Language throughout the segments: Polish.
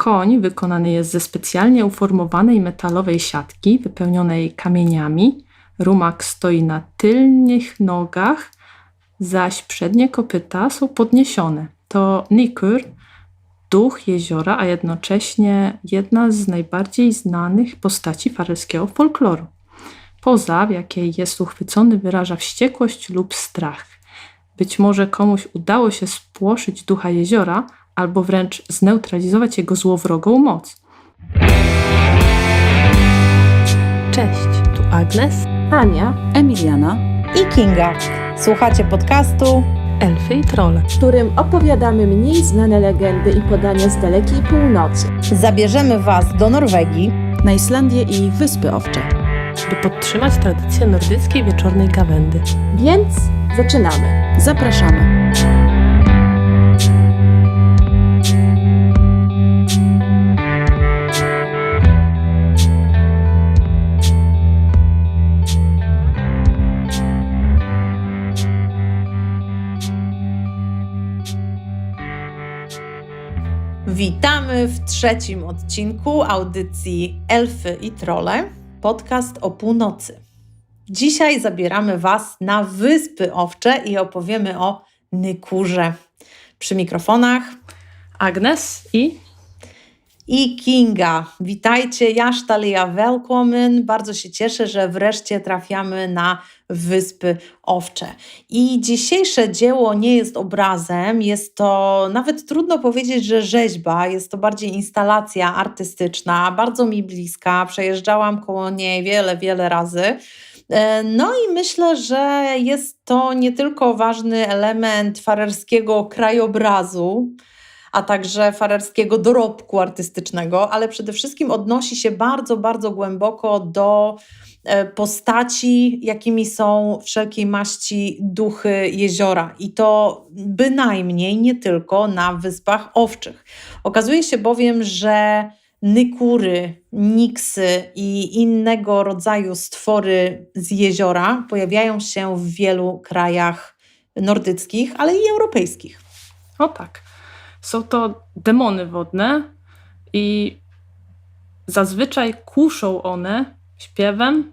Koń wykonany jest ze specjalnie uformowanej metalowej siatki wypełnionej kamieniami. Rumak stoi na tylnych nogach, zaś przednie kopyta są podniesione. To Nikur, duch jeziora, a jednocześnie jedna z najbardziej znanych postaci farerskiego folkloru. Poza, w jakiej jest uchwycony, wyraża wściekłość lub strach. Być może komuś udało się spłoszyć ducha jeziora, albo wręcz zneutralizować jego złowrogą moc. Cześć, tu Agnes, Ania Emiliana. i Kinga. Słuchacie podcastu Elfy i Trolle. w którym opowiadamy mniej znane legendy i podania z dalekiej północy. Zabierzemy Was do Norwegii, Na Islandię i Wyspy Owcze. by podtrzymać tradycję nordyckiej wieczornej gawędy. więc zaczynamy. Zapraszamy. Witamy w trzecim odcinku audycji Elfy i Trole, podcast o północy. Dzisiaj zabieramy Was na Wyspy Owcze i opowiemy o Nykurze. Przy mikrofonach Agnes i i Kinga. Witajcie, Jasztalia, welkomen. Bardzo się cieszę, że wreszcie trafiamy na Wyspy Owcze. I dzisiejsze dzieło nie jest obrazem, jest to nawet trudno powiedzieć, że rzeźba, jest to bardziej instalacja artystyczna, bardzo mi bliska. Przejeżdżałam koło niej wiele, wiele razy. E, No i myślę, że jest to nie tylko ważny element farerskiego krajobrazu, a także farerskiego dorobku artystycznego, ale przede wszystkim odnosi się bardzo, bardzo głęboko do e, postaci, jakimi są wszelkiej maści duchy jeziora. I to bynajmniej nie tylko na Wyspach Owczych. Okazuje się bowiem, że nykury, niksy i innego rodzaju stwory z jeziora pojawiają się w wielu krajach nordyckich, ale i europejskich. o tak, są to demony wodne i zazwyczaj kuszą one śpiewem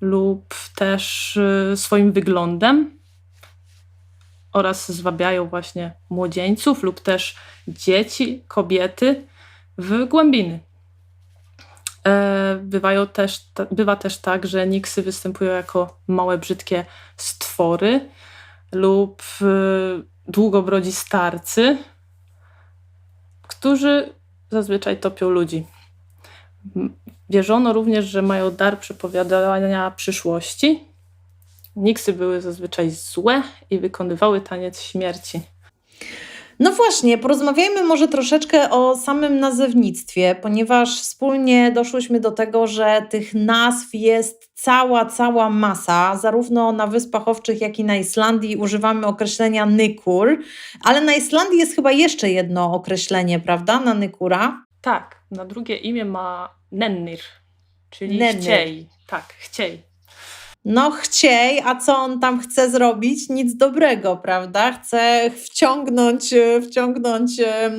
lub też y, swoim wyglądem oraz zwabiają właśnie młodzieńców lub też dzieci, kobiety w głębiny. E, Bywają też, bywa też tak, że niksy występują jako małe, brzydkie stwory lub y, długobrodzi starcy, którzy zazwyczaj topią ludzi. Wierzono również, że mają dar przepowiadania przyszłości. Niksy były zazwyczaj złe i wykonywały taniec śmierci. No właśnie, porozmawiajmy może troszeczkę o samym nazewnictwie, ponieważ wspólnie doszłyśmy do tego, że tych nazw jest cała, cała masa. Zarówno na Wyspach Owczych, jak i na Islandii używamy określenia nykur, ale na Islandii jest chyba jeszcze jedno określenie, prawda, na nykura? Tak, na drugie imię ma Nennir, czyli Nennir. chciej. Tak, chciej. No chciej, a co on tam chce zrobić? Nic dobrego, prawda? Chce wciągnąć, e, wciągnąć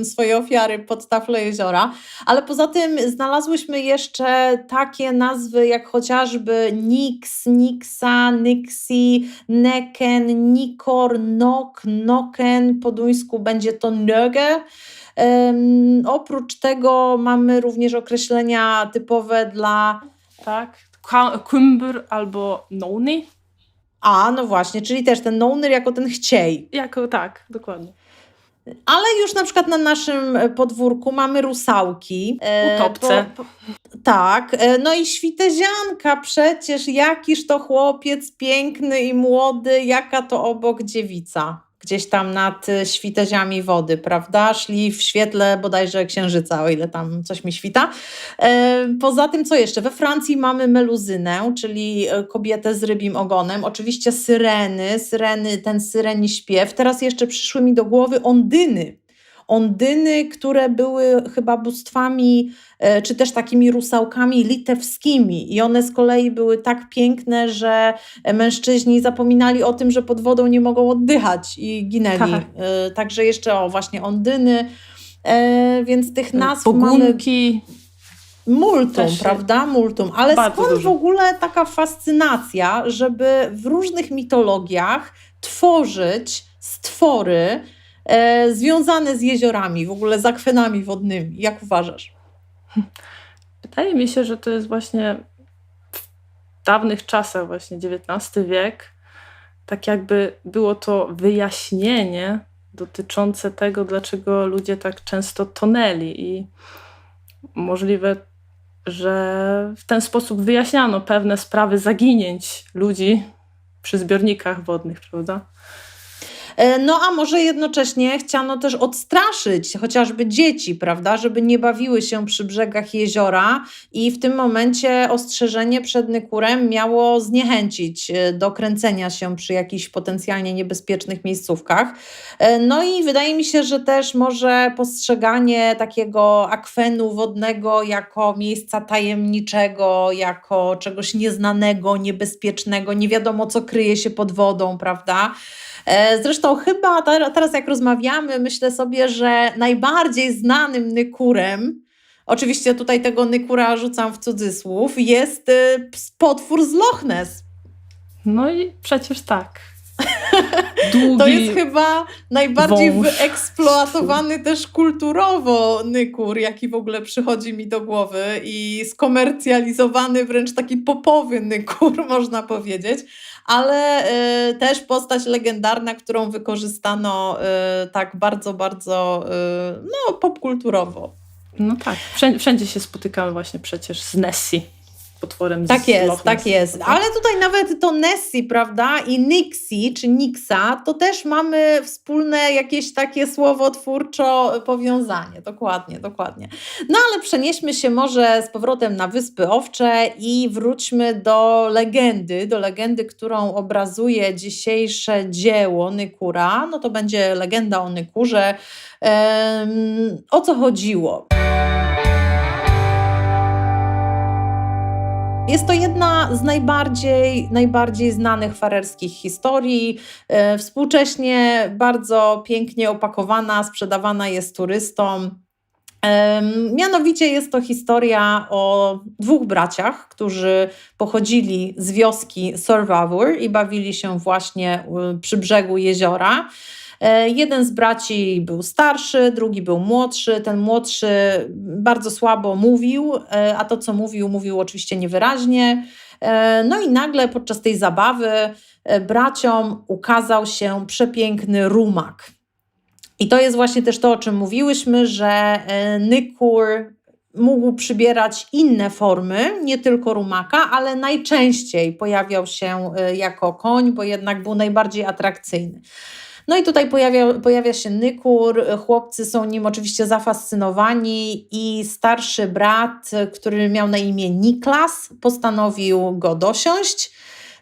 swoje ofiary pod taflę jeziora. Ale poza tym znalazłyśmy jeszcze takie nazwy jak chociażby Nix, Nixa, Nixi, Neken, Nikor, Nok, Noken. Po duńsku będzie to Nöge. Em, oprócz tego mamy również określenia typowe dla Tak, Kumbur albo Noni. A, no właśnie, czyli też ten noner jako ten chciej. Jako tak, dokładnie. Ale już na przykład na naszym e, podwórku mamy rusałki. e, Utopce. po- tak, e, no i świtezianka przecież, jakiż to chłopiec piękny i młody, jaka to obok dziewica. Gdzieś tam nad e, świteziami wody, prawda? Szli w świetle bodajże księżyca, o ile tam coś mi świta. E, Poza tym, co jeszcze? We Francji mamy meluzynę, czyli e, kobietę z rybim ogonem. Oczywiście syreny, syreny, ten syreni śpiew. Teraz jeszcze przyszły mi do głowy ondyny. Ondyny, które były chyba bóstwami, e, czy też takimi rusałkami litewskimi. I one z kolei były tak piękne, że mężczyźni zapominali o tym, że pod wodą nie mogą oddychać i ginęli. Tak. E, Także jeszcze o właśnie ondyny. E, więc tych nazw mamy Pogunki. multum, Też prawda? Multum. Ale skąd w dużo. ogóle taka fascynacja, żeby w różnych mitologiach tworzyć stwory e, związane z jeziorami, w ogóle z akwenami wodnymi? Jak uważasz? Wydaje mi się, że to jest właśnie w dawnych czasach, właśnie XIX wiek, tak jakby było to wyjaśnienie dotyczące tego, dlaczego ludzie tak często tonęli i możliwe, że w ten sposób wyjaśniano pewne sprawy zaginięć ludzi przy zbiornikach wodnych, prawda? E, No a może jednocześnie chciano też odstraszyć chociażby dzieci, prawda, żeby nie bawiły się przy brzegach jeziora i w tym momencie ostrzeżenie przed nykurem miało zniechęcić e, do kręcenia się przy jakichś potencjalnie niebezpiecznych miejscówkach. E, No i wydaje mi się, że też może postrzeganie takiego akwenu wodnego jako miejsca tajemniczego, jako czegoś nieznanego, niebezpiecznego, nie wiadomo co kryje się pod wodą, prawda? E, Zresztą chyba te- teraz jak rozmawiamy, myślę sobie, że najbardziej znanym nykurem, oczywiście tutaj tego nykura rzucam w cudzysłów, jest ps- potwór z Loch Ness. No i przecież tak. Długi, To jest chyba najbardziej wąż. wyeksploatowany też kulturowo nykur, jaki w ogóle przychodzi mi do głowy i skomercjalizowany wręcz taki popowy nykur, można powiedzieć, ale e, też postać legendarna, którą wykorzystano e, tak bardzo, bardzo e, no, popkulturowo. No tak, wszędzie, wszędzie się spotykamy właśnie przecież z Nessie, potworem z Tak jest, Loch tak jest. prawda? Ale tutaj nawet to Nessie, prawda, i Nixie, czy Nixa, to też mamy wspólne jakieś takie słowotwórczo powiązanie. Dokładnie, dokładnie. No ale przenieśmy się może z powrotem na Wyspy Owcze i wróćmy do legendy, do legendy, którą obrazuje dzisiejsze dzieło Nykura. No to będzie legenda o Nykurze. Em, o co chodziło? Jest to jedna z najbardziej, najbardziej znanych farerskich historii. E, Współcześnie bardzo pięknie opakowana, sprzedawana jest turystom. Em, Mianowicie jest to historia o dwóch braciach, którzy pochodzili z wioski Survivor i bawili się właśnie y, przy brzegu jeziora. E, Jeden z braci był starszy, drugi był młodszy. Ten młodszy bardzo słabo mówił, e, a to co mówił, mówił oczywiście niewyraźnie. E, No i nagle podczas tej zabawy braciom ukazał się przepiękny rumak. I to jest właśnie też to, o czym mówiłyśmy, że Nykur mógł przybierać inne formy, nie tylko rumaka, ale najczęściej pojawiał się jako koń, bo jednak był najbardziej atrakcyjny. No i tutaj pojawia, pojawia się Nykur, chłopcy są nim oczywiście zafascynowani i starszy brat, który miał na imię Niklas, postanowił go dosiąść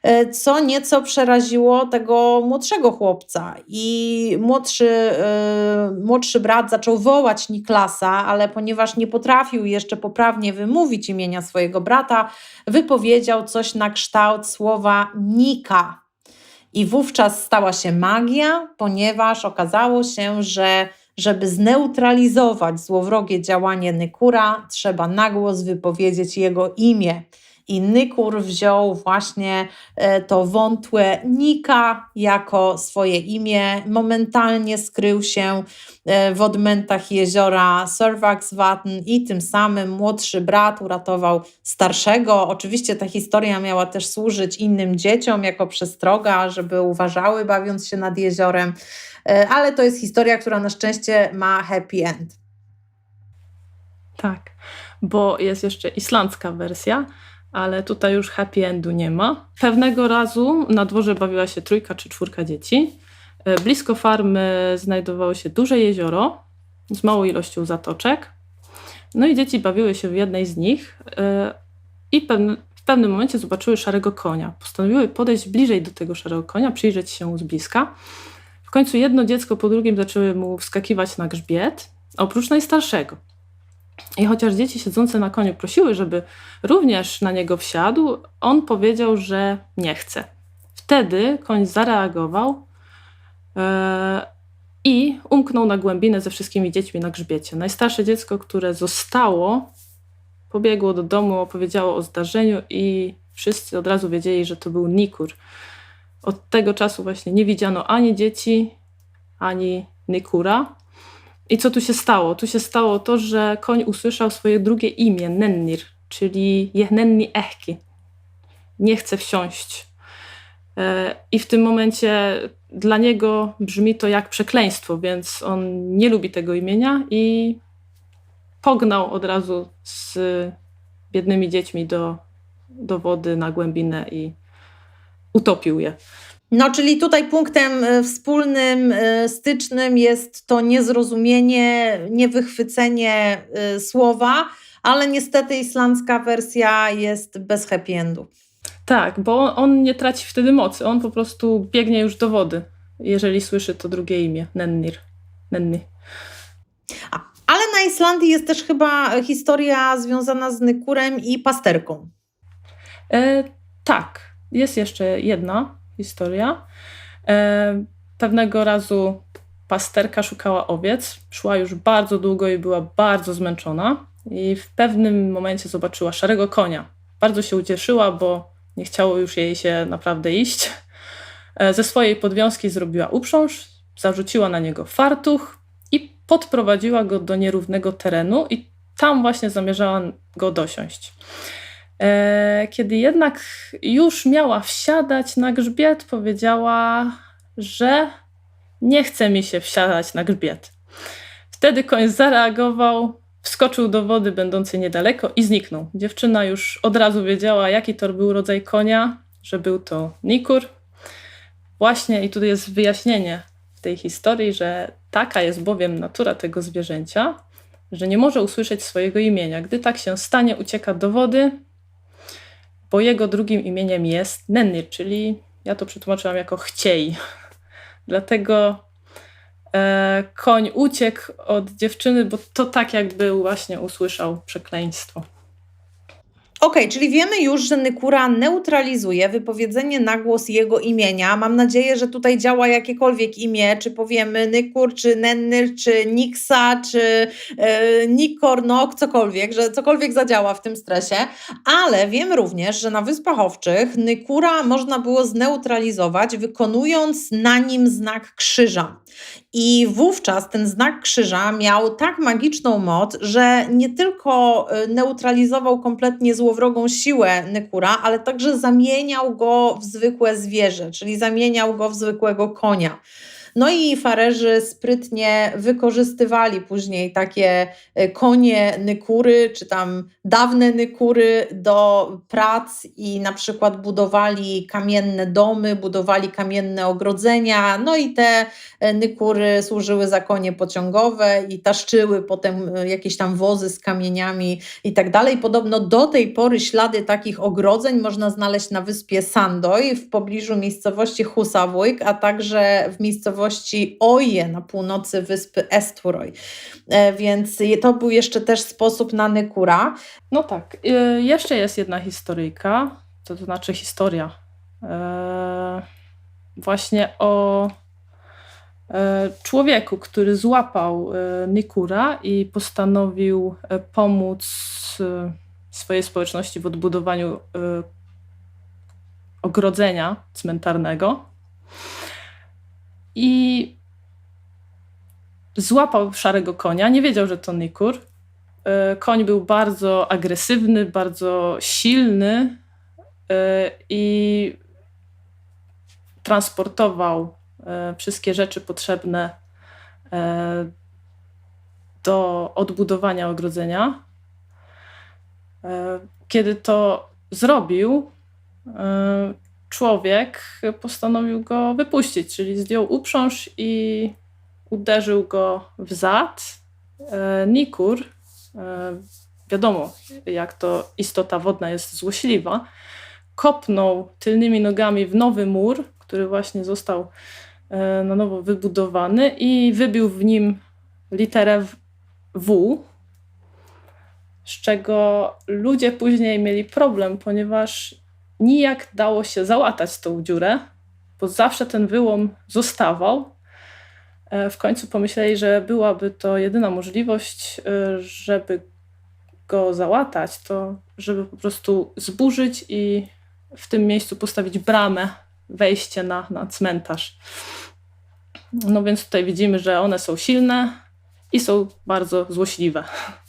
e, co nieco przeraziło tego młodszego chłopca. I młodszy, e, młodszy brat zaczął wołać Niklasa, ale ponieważ nie potrafił jeszcze poprawnie wymówić imienia swojego brata, wypowiedział coś na kształt słowa Nika. I wówczas stała się magia, ponieważ okazało się, że żeby zneutralizować złowrogie działanie Nykura, trzeba na głos wypowiedzieć jego imię. I Nykur wziął właśnie e, to wątłe Nika jako swoje imię. Momentalnie skrył się e, w odmętach jeziora Survaxvatn i tym samym młodszy brat uratował starszego. Oczywiście ta historia miała też służyć innym dzieciom jako przestroga, żeby uważały bawiąc się nad jeziorem, E, ale to jest historia, która na szczęście ma happy end. Tak, bo jest jeszcze islandzka wersja, ale tutaj już happy endu nie ma. Pewnego razu na dworze bawiła się trójka czy czwórka dzieci. E, Blisko farmy znajdowało się duże jezioro z małą ilością zatoczek. No i dzieci bawiły się w jednej z nich e, i w pewnym momencie zobaczyły szarego konia. Postanowiły podejść bliżej do tego szarego konia, przyjrzeć się mu z bliska. W końcu jedno dziecko po drugim zaczęły mu wskakiwać na grzbiet, oprócz najstarszego. I chociaż dzieci siedzące na koniu prosiły, żeby również na niego wsiadł, on powiedział, że nie chce. Wtedy koń zareagował e, i umknął na głębinę ze wszystkimi dziećmi na grzbiecie. Najstarsze dziecko, które zostało, pobiegło do domu, opowiedziało o zdarzeniu i wszyscy od razu wiedzieli, że to był Nikur. Od tego czasu właśnie nie widziano ani dzieci, ani Nikura. I co tu się stało? Tu się stało to, że koń usłyszał swoje drugie imię, Nennir, czyli Jehnenni Ehki. Nie chce wsiąść. E, I w tym momencie dla niego brzmi to jak przekleństwo, więc on nie lubi tego imienia i pognał od razu z biednymi dziećmi do, do wody na głębinę i utopił je. No, czyli tutaj punktem e, wspólnym, e, stycznym jest to niezrozumienie, niewychwycenie e, słowa, ale niestety islandzka wersja jest bez happy endu. Tak, bo on nie traci wtedy mocy. On po prostu biegnie już do wody, jeżeli słyszy to drugie imię, Nennir. Nenny. Ale na Islandii jest też chyba historia związana z Nykurem i pasterką. E, tak, jest jeszcze jedna historia. E, pewnego razu pasterka szukała owiec. Szła już bardzo długo i była bardzo zmęczona. I w pewnym momencie zobaczyła szarego konia. Bardzo się ucieszyła, bo nie chciało już jej się naprawdę iść. E, ze swojej podwiązki zrobiła uprząż, zarzuciła na niego fartuch i podprowadziła go do nierównego terenu i tam właśnie zamierzała go dosiąść. E, Kiedy jednak już miała wsiadać na grzbiet, powiedziała, że nie chce mi się wsiadać na grzbiet. Wtedy koń zareagował, wskoczył do wody będącej niedaleko i zniknął. Dziewczyna już od razu wiedziała, jaki to był rodzaj konia, że był to Nikur. Właśnie i tutaj jest wyjaśnienie w tej historii, że taka jest bowiem natura tego zwierzęcia, że nie może usłyszeć swojego imienia. Gdy tak się stanie, ucieka do wody, bo jego drugim imieniem jest Nennir, czyli ja to przetłumaczyłam jako chciej. Dlatego e, koń uciekł od dziewczyny, bo to tak jakby właśnie usłyszał przekleństwo. Okej, czyli wiemy już, że Nykura neutralizuje wypowiedzenie na głos jego imienia. Mam nadzieję, że tutaj działa jakiekolwiek imię, czy powiemy Nykur, czy Nennyr, czy Niksa, czy e, Nikornok, cokolwiek, że cokolwiek zadziała w tym stresie. Ale wiem również, że na Wyspach Owczych Nykura można było zneutralizować, wykonując na nim znak krzyża. I wówczas ten znak krzyża miał tak magiczną moc, że nie tylko e, neutralizował kompletnie złowrogą siłę Nykura, ale także zamieniał go w zwykłe zwierzę, czyli zamieniał go w zwykłego konia. No i farerzy sprytnie wykorzystywali później takie e, konie nykury, czy tam dawne nykury do prac i na przykład budowali kamienne domy, budowali kamienne ogrodzenia, no i te e, nykury służyły za konie pociągowe i taszczyły potem e, jakieś tam wozy z kamieniami i tak dalej. Podobno do tej pory ślady takich ogrodzeń można znaleźć na wyspie Sandoj w pobliżu miejscowości Husavik, a także w miejscowości Oje na północy wyspy Esturoj. E, Więc to był jeszcze też sposób na Nykura. No tak, y, jeszcze jest jedna historyjka, to, znaczy historia. E, właśnie o e, człowieku, który złapał e, Nikura i postanowił e, pomóc e, swojej społeczności w odbudowaniu e, ogrodzenia cmentarnego. I złapał szarego konia, nie wiedział, że to Nikur. E, Koń był bardzo agresywny, bardzo silny e, i transportował e, wszystkie rzeczy potrzebne do odbudowania ogrodzenia. Kiedy to zrobił, człowiek postanowił go wypuścić, czyli zdjął uprząż i uderzył go w zad. E, Nikur, e, wiadomo, jak to istota wodna jest złośliwa, kopnął tylnymi nogami w nowy mur, który właśnie został e, na nowo wybudowany i wybił w nim literę W- W, z czego ludzie później mieli problem, ponieważ nijak dało się załatać tą dziurę, bo zawsze ten wyłom zostawał. e, w końcu pomyśleli, że byłaby to jedyna możliwość, e, żeby go załatać, to żeby po prostu zburzyć i w tym miejscu postawić bramę, wejście na, na cmentarz. No więc tutaj widzimy, że one są silne i są bardzo złośliwe.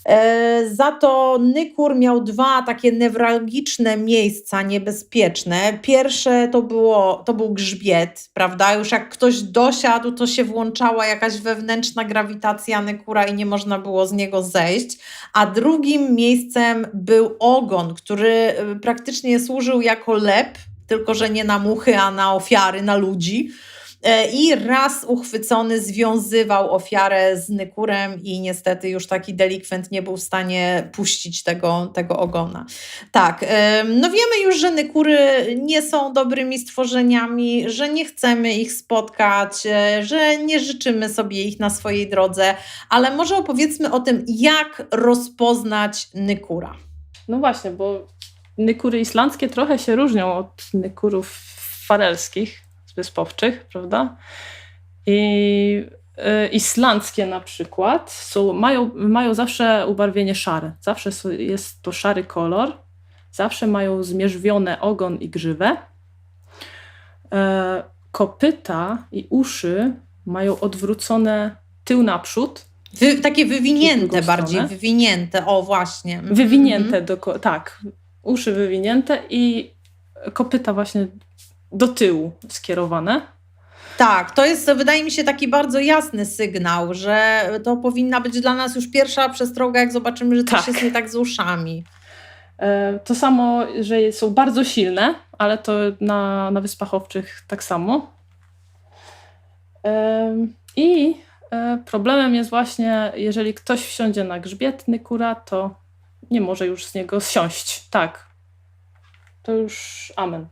E, Za to Nykur miał dwa takie newralgiczne miejsca niebezpieczne. Pierwsze to, było, to był grzbiet, prawda? Już jak ktoś dosiadł, to się włączała jakaś wewnętrzna grawitacja Nykura i nie można było z niego zejść. A drugim miejscem był ogon, który e, praktycznie służył jako lep, tylko że nie na muchy, a na ofiary, na ludzi. E, I raz uchwycony związywał ofiarę z nykurem, i niestety już taki delikwent nie był w stanie puścić tego, tego ogona. Tak, em, no wiemy już, że nykury nie są dobrymi stworzeniami, że nie chcemy ich spotkać, e, że nie życzymy sobie ich na swojej drodze, ale może opowiedzmy o tym, jak rozpoznać nykura. No właśnie, bo nykury islandzkie trochę się różnią od nykurów farelskich, wyspowczych, prawda? I y, islandzkie na przykład są, mają, mają zawsze ubarwienie szare. Zawsze jest to szary kolor. Zawsze mają zmierzwione ogon i grzywę. E, kopyta i uszy mają odwrócone tył naprzód, Wy, takie wywinięte bardziej, stronę. wywinięte, o właśnie. Mhm, wywinięte, doko- tak, uszy wywinięte i kopyta właśnie do tyłu skierowane. Tak, to jest, wydaje mi się, taki bardzo jasny sygnał, że to powinna być dla nas już pierwsza przestroga, jak zobaczymy, że coś Tak. jest nie tak z uszami. E, To samo, że są bardzo silne, ale to na, na Wyspach Owczych tak samo. I e, problemem jest właśnie, jeżeli ktoś wsiądzie na grzbiet nykura, to nie może już z niego zsiąść. Tak. To już amen.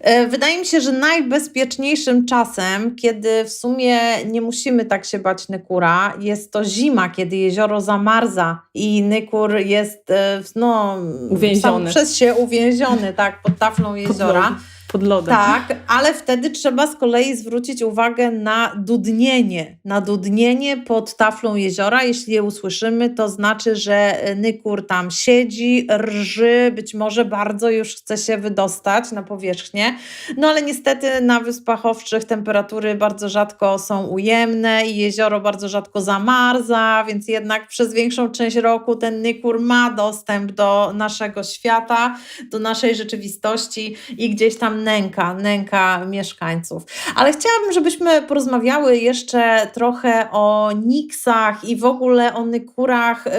E, Wydaje mi się, że najbezpieczniejszym czasem, kiedy w sumie nie musimy tak się bać nykura, jest to zima, kiedy jezioro zamarza i nykur jest e, no, Uwięziony. przez się uwięziony tak, pod taflą jeziora. Pod lodem. Tak, ale wtedy trzeba z kolei zwrócić uwagę na dudnienie. Na dudnienie pod taflą jeziora. Jeśli je usłyszymy, to znaczy, że nykur tam siedzi, rży, być może bardzo już chce się wydostać na powierzchnię. No ale niestety na Wyspach Owczych temperatury bardzo rzadko są ujemne i jezioro bardzo rzadko zamarza, więc jednak przez większą część roku ten nykur ma dostęp do naszego świata, do naszej rzeczywistości i gdzieś tam nęka, nęka mieszkańców. Ale chciałabym, żebyśmy porozmawiały jeszcze trochę o niksach i w ogóle o nykurach. y,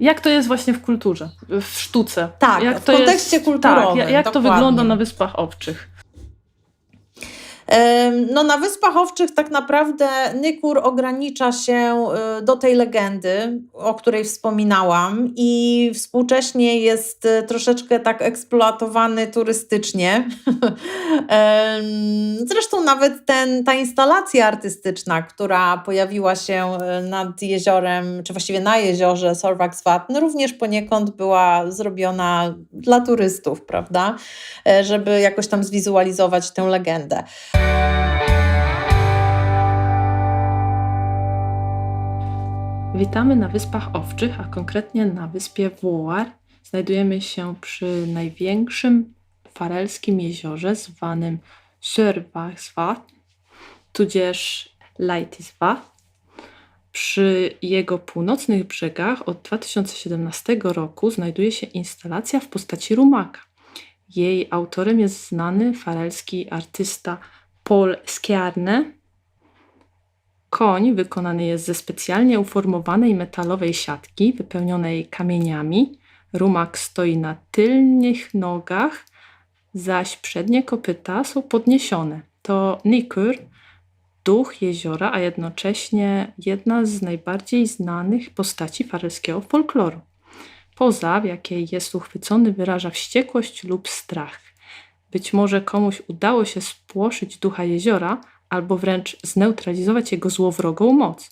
Jak to jest właśnie w kulturze, w sztuce? Tak, jak w to kontekście jest, kulturowym, Tak, jak to dokładnie. wygląda na Wyspach Owczych? No na Wyspach Owczych tak naprawdę Nykur ogranicza się y, do tej legendy, o której wspominałam i współcześnie jest y, troszeczkę tak eksploatowany turystycznie. Zresztą nawet ten, ta instalacja artystyczna, która pojawiła się y, nad jeziorem, czy właściwie na jeziorze Sorvaksvatn, również poniekąd była zrobiona dla turystów, prawda? E, Żeby jakoś tam zwizualizować tę legendę. Witamy na Wyspach Owczych, a konkretnie na wyspie Włoar. Znajdujemy się przy największym farelskim jeziorze zwanym Sörvarsvatn, tudzież Leitisvatn. Przy jego północnych brzegach od 2017 roku znajduje się instalacja w postaci rumaka. Jej autorem jest znany farelski artysta Paul Skjerne, Koń wykonany jest ze specjalnie uformowanej metalowej siatki wypełnionej kamieniami. Rumak stoi na tylnych nogach, zaś przednie kopyta są podniesione. To Nikur, duch jeziora, a jednocześnie jedna z najbardziej znanych postaci farelskiego folkloru. Poza, w jakiej jest uchwycony, wyraża wściekłość lub strach. Być może komuś udało się spłoszyć ducha jeziora, albo wręcz zneutralizować jego złowrogą moc.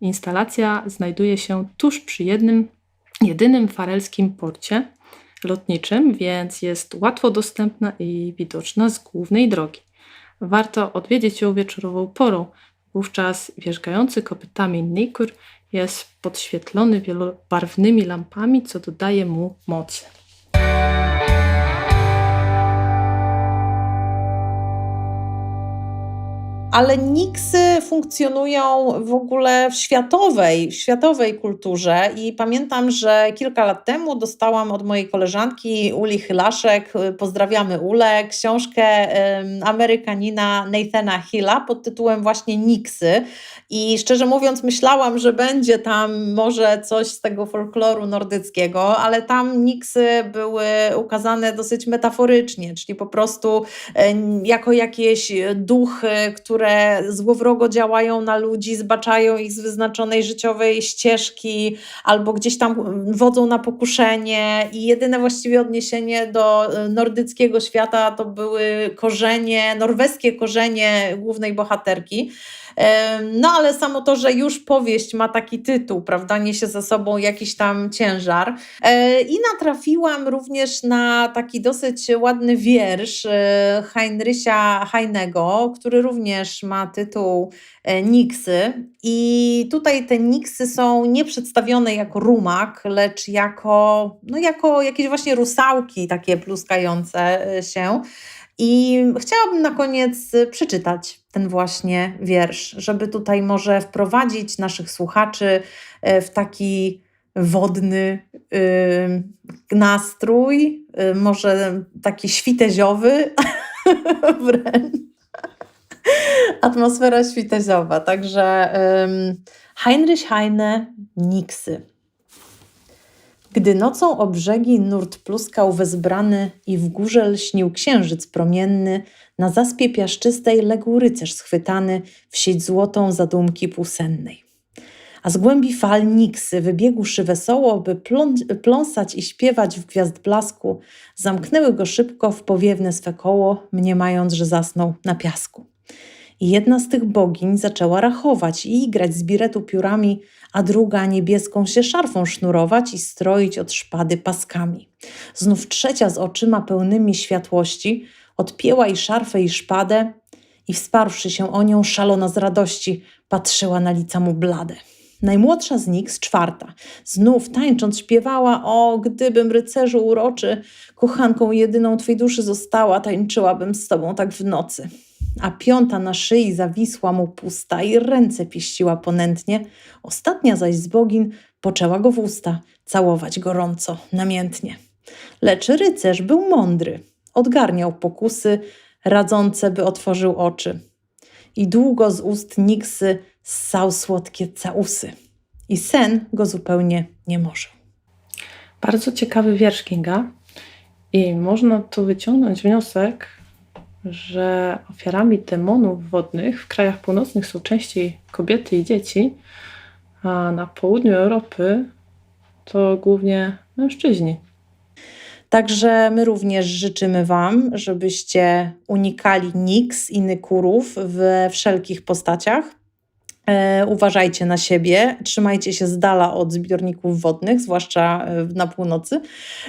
Instalacja znajduje się tuż przy jednym, jedynym farelskim porcie lotniczym, więc jest łatwo dostępna i widoczna z głównej drogi. Warto odwiedzić ją wieczorową porą, Wówczas wierzgający kopytami Nikur jest podświetlony wielobarwnymi lampami, co dodaje mu mocy. Ale niksy funkcjonują w ogóle w światowej, w światowej kulturze i pamiętam, że kilka lat temu dostałam od mojej koleżanki Uli Chylaszek, pozdrawiamy Ulę, książkę Amerykanina Nathana Hilla pod tytułem właśnie Niksy i szczerze mówiąc myślałam, że będzie tam może coś z tego folkloru nordyckiego, ale tam niksy były ukazane dosyć metaforycznie, czyli po prostu e, jako jakieś duchy, które złowrogo działają na ludzi, zbaczają ich z wyznaczonej życiowej ścieżki albo gdzieś tam wodzą na pokuszenie i jedyne właściwie odniesienie do e, nordyckiego świata to były korzenie, norweskie korzenie głównej bohaterki. No ale samo to, że już powieść ma taki tytuł, prawda, niesie ze sobą jakiś tam ciężar. E, I natrafiłam również na taki dosyć ładny wiersz e, Heinricha Heinego, który również ma tytuł e, Niksy. I tutaj te niksy są nie przedstawione jako rumak, lecz jako, no jako jakieś właśnie rusałki takie pluskające się. I chciałabym na koniec y, przeczytać ten właśnie wiersz, żeby tutaj może wprowadzić naszych słuchaczy e, w taki wodny y, nastrój, y, może taki świteziowy wręcz. Atmosfera świtezowa. Także ym, Heinrich Heine, Niksy. Gdy nocą o brzegi nurt pluskał wezbrany i w górze lśnił księżyc promienny, na zaspie piaszczystej legł rycerz schwytany w sieć złotą zadumki półsennej. A z głębi fal Niksy, wybiegłszy wesoło, by plą- pląsać i śpiewać w gwiazd blasku, zamknęły go szybko w powiewne swe koło, mniemając, że zasnął na piasku. I jedna z tych bogiń zaczęła rachować i igrać z biretu piórami, a druga niebieską się szarfą sznurować i stroić od szpady paskami. Znów trzecia z oczyma pełnymi światłości odpięła i szarfę i szpadę i wsparłszy się o nią szalona z radości, patrzyła na lica mu blade. Najmłodsza z nich, z czwarta, znów tańcząc śpiewała, o, gdybym rycerzu uroczy, kochanką jedyną twej duszy została, tańczyłabym z tobą tak w nocy a piąta na szyi zawisła mu pusta i ręce pieściła ponętnie. Ostatnia zaś z bogin poczęła go w usta, całować gorąco, namiętnie. Lecz rycerz był mądry, odgarniał pokusy, radzące, by otworzył oczy. I długo z ust Niksy ssał słodkie całusy. I sen go zupełnie nie morzył. Bardzo ciekawy wiersz Kinga i można tu wyciągnąć wniosek, że ofiarami demonów wodnych w krajach północnych są częściej kobiety i dzieci, a na południu Europy to głównie mężczyźni. Także my również życzymy Wam, żebyście unikali niks i nykurów we wszelkich postaciach. E, uważajcie na siebie, trzymajcie się z dala od zbiorników wodnych, zwłaszcza e, na północy.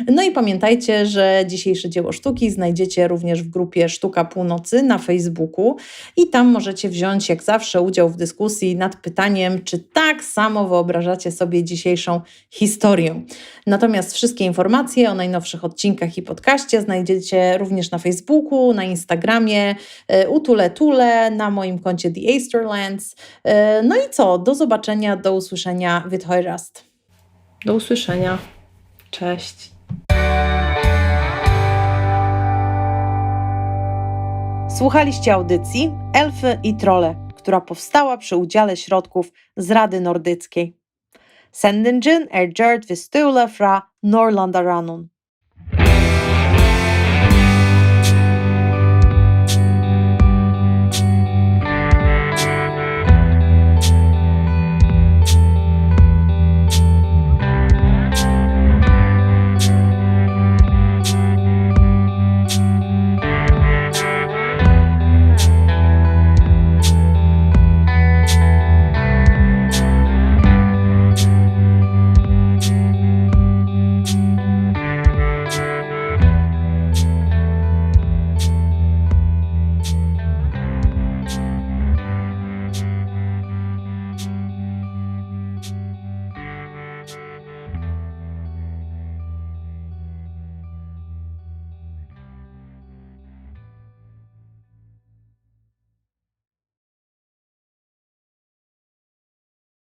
No i pamiętajcie, że dzisiejsze dzieło sztuki znajdziecie również w grupie Sztuka Północy na Facebooku i tam możecie wziąć jak zawsze udział w dyskusji nad pytaniem, czy tak samo wyobrażacie sobie dzisiejszą historię. Natomiast wszystkie informacje o najnowszych odcinkach i podcaście znajdziecie również na Facebooku, na Instagramie, e, u Tule Tule, na moim koncie The Easterlands. No i co? Do zobaczenia, do usłyszenia. Wythojrast. Do usłyszenia. Cześć. Słuchaliście audycji Elfy i Trole, która powstała przy udziale środków z Rady Nordyckiej. Sendingen er gjort ved Stula fra Norlandarannon.